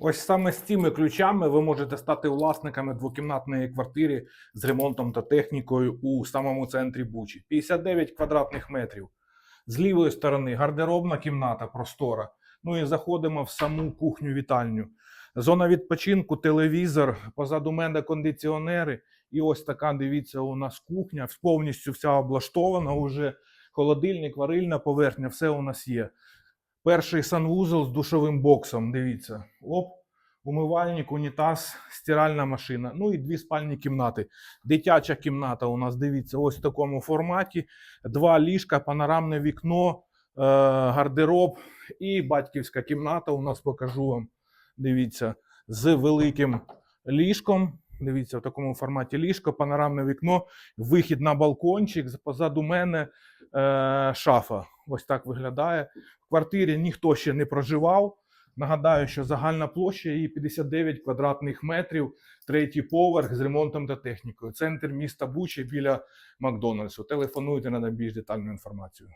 Ось саме з цими ключами ви можете стати власниками двокімнатної квартири з ремонтом та технікою у самому центрі Бучі. 59 квадратних метрів. З лівої сторони гардеробна кімната простора. Ну і заходимо в саму кухню-вітальню. Зона відпочинку, телевізор, позаду мене кондиціонери. І ось така, дивіться, у нас кухня, повністю вся облаштована уже. Холодильник, варильна поверхня, все у нас є. Перший санвузол з душовим боксом. Дивіться. Оп, умивальник, унітаз, стиральна машина. Ну і дві спальні кімнати. Дитяча кімната у нас, дивіться, ось в такому форматі. Два ліжка, панорамне вікно, е, гардероб і батьківська кімната. У нас покажу вам. Дивіться, з великим ліжком. Дивіться, в такому форматі ліжко, панорамне вікно, вихід на балкончик. Позаду мене е, шафа. Ось так виглядає. Квартирі ніхто ще не проживав. Нагадаю, що загальна площа її 59 квадратних метрів, третій поверх з ремонтом та технікою. Центр міста Бучі біля Макдональдсу. Телефонуйте на більш детальну інформацію.